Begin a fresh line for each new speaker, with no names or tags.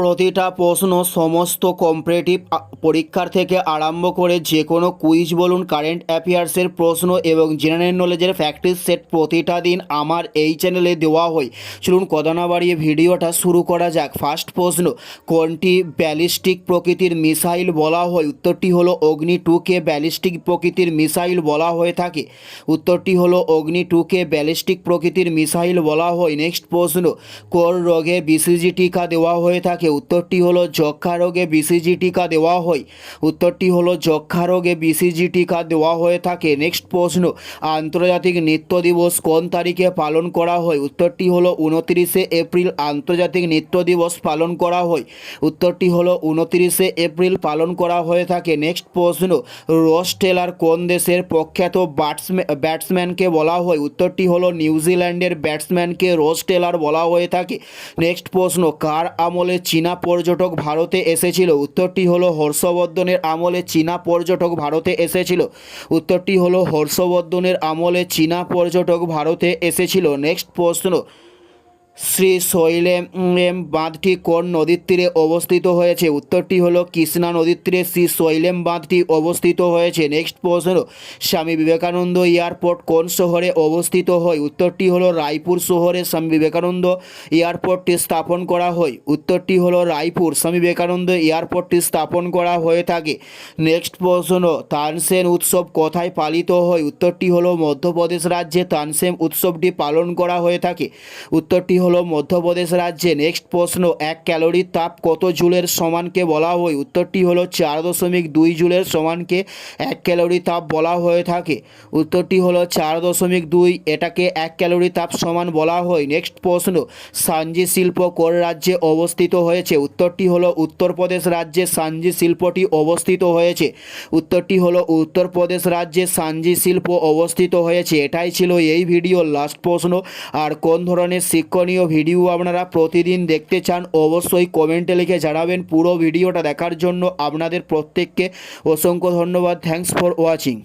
প্রতিটা প্রশ্ন সমস্ত কম্পারেটিভ পরীক্ষার থেকে আরম্ভ করে যে কোনো কুইজ বলুন কারেন্ট অ্যাফেয়ার্সের প্রশ্ন এবং জেনারেল নলেজের প্র্যাকটিস সেট প্রতিটা দিন আমার এই চ্যানেলে দেওয়া হয়। চলুন কথা না বাড়িয়ে ভিডিওটা শুরু করা যাক। ফার্স্ট প্রশ্ন, কোনটি ব্যালিস্টিক প্রকৃতির মিসাইল বলা হয়? উত্তরটি হলো অগ্নি টুকে ব্যালিস্টিক প্রকৃতির মিসাইল বলা হয়ে থাকে। উত্তরটি হলো অগ্নি টুকে ব্যালিস্টিক প্রকৃতির মিসাইল বলা হয়। নেক্সট প্রশ্ন কোর রোগে বিসিজি টিকা দেওয়া হয়ে থাকে? উত্তরটি হলো যক্ষা রোগে বিসিজি টিকা দেওয়া হয়। উত্তরটি হলো যক্ষা রোগে বিসিজি টিকা দেওয়া হয়ে থাকে। নেক্সট প্রশ্ন, আন্তর্জাতিক নৃত্য দিবস কোন তারিখে পালন করা হয়? উত্তরটি হলো উনতিরিশে এপ্রিল, আন্তর্জাতিক নৃত্য দিবস পালন করা হয়। উত্তরটি হলো উনতিরিশে এপ্রিল পালন করা হয়ে থাকে। নেক্সট প্রশ্ন, রস টেলার কোন দেশের প্রখ্যাত ব্যাটসম্যান ব্যাটসম্যানকে বলা হয়? উত্তরটি হলো নিউজিল্যান্ডের ব্যাটসম্যানকে রোজ টেলার বলা হয়ে থাকে। নেক্সট প্রশ্ন, কার আমলে চীনা পর্যটক ভারতে এসেছিল। উত্তরটি হলো হর্ষবর্ধনের আমলে চীনা পর্যটক ভারতে এসেছিল। উত্তরটি হলো হর্ষবর্ধনের আমলে চীনা পর্যটক ভারতে এসেছিল। নেক্সট প্রশ্ন। শ্রী শৈলেম বাঁধটি কোন নদীর তীরে অবস্থিত হয়েছে? উত্তরটি হলো কৃষ্ণা নদীর তীরে শ্রী শৈলেম বাঁধটি অবস্থিত হয়েছে। নেক্সট প্রশ্ন স্বামী বিবেকানন্দ এয়ারপোর্ট কোন শহরে অবস্থিত হয়? উত্তরটি হলো, রায়পুর শহরে স্বামী বিবেকানন্দ এয়ারপোর্টটি স্থাপন করা হয়। উত্তরটি হলো, রায়পুর স্বামী বিবেকানন্দ এয়ারপোর্টটি স্থাপন করা হয়ে থাকে। নেক্সট প্রশ্ন তানসেন উৎসব কোথায় পালিত হয়? উত্তরটি হলো, মধ্যপ্রদেশ রাজ্যে তানসেন উৎসবটি পালন করা হয়ে থাকে। উত্তরটি হলো মধ্যপ্রদেশ রাজ্যে নেক্সট প্রশ্ন, এক ক্যালোরির তাপ কত জুলের সমানকে বলা হয়? উত্তরটি হলো চার দশমিক দুই জুলের সমানকে এক ক্যালোরি তাপ বলা হয়ে থাকে। উত্তরটি হলো চার দশমিক দুই, এটাকে এক ক্যালোরি তাপ সমান বলা হয়। নেক্সট প্রশ্ন সাঞ্জি শিল্প কোন রাজ্যে অবস্থিত হয়েছে? উত্তরটি হলো উত্তরপ্রদেশ রাজ্যে সাঞ্জি শিল্পটি অবস্থিত হয়েছে। উত্তরটি হলো উত্তরপ্রদেশ রাজ্যে সাঞ্জি শিল্প অবস্থিত হয়েছে। এটাই ছিল এই ভিডিওর লাস্ট প্রশ্ন, আর কোন ধরনের শিক্ষণীয় ভিডিও আপনারা প্রতিদিন দেখতে চান, অবশ্যই কমেন্টে লিখে জানাবেন পুরো ভিডিওটা দেখার জন্য। আপনাদের প্রত্যেককে অসংখ্য ধন্যবাদ। Thanks for watching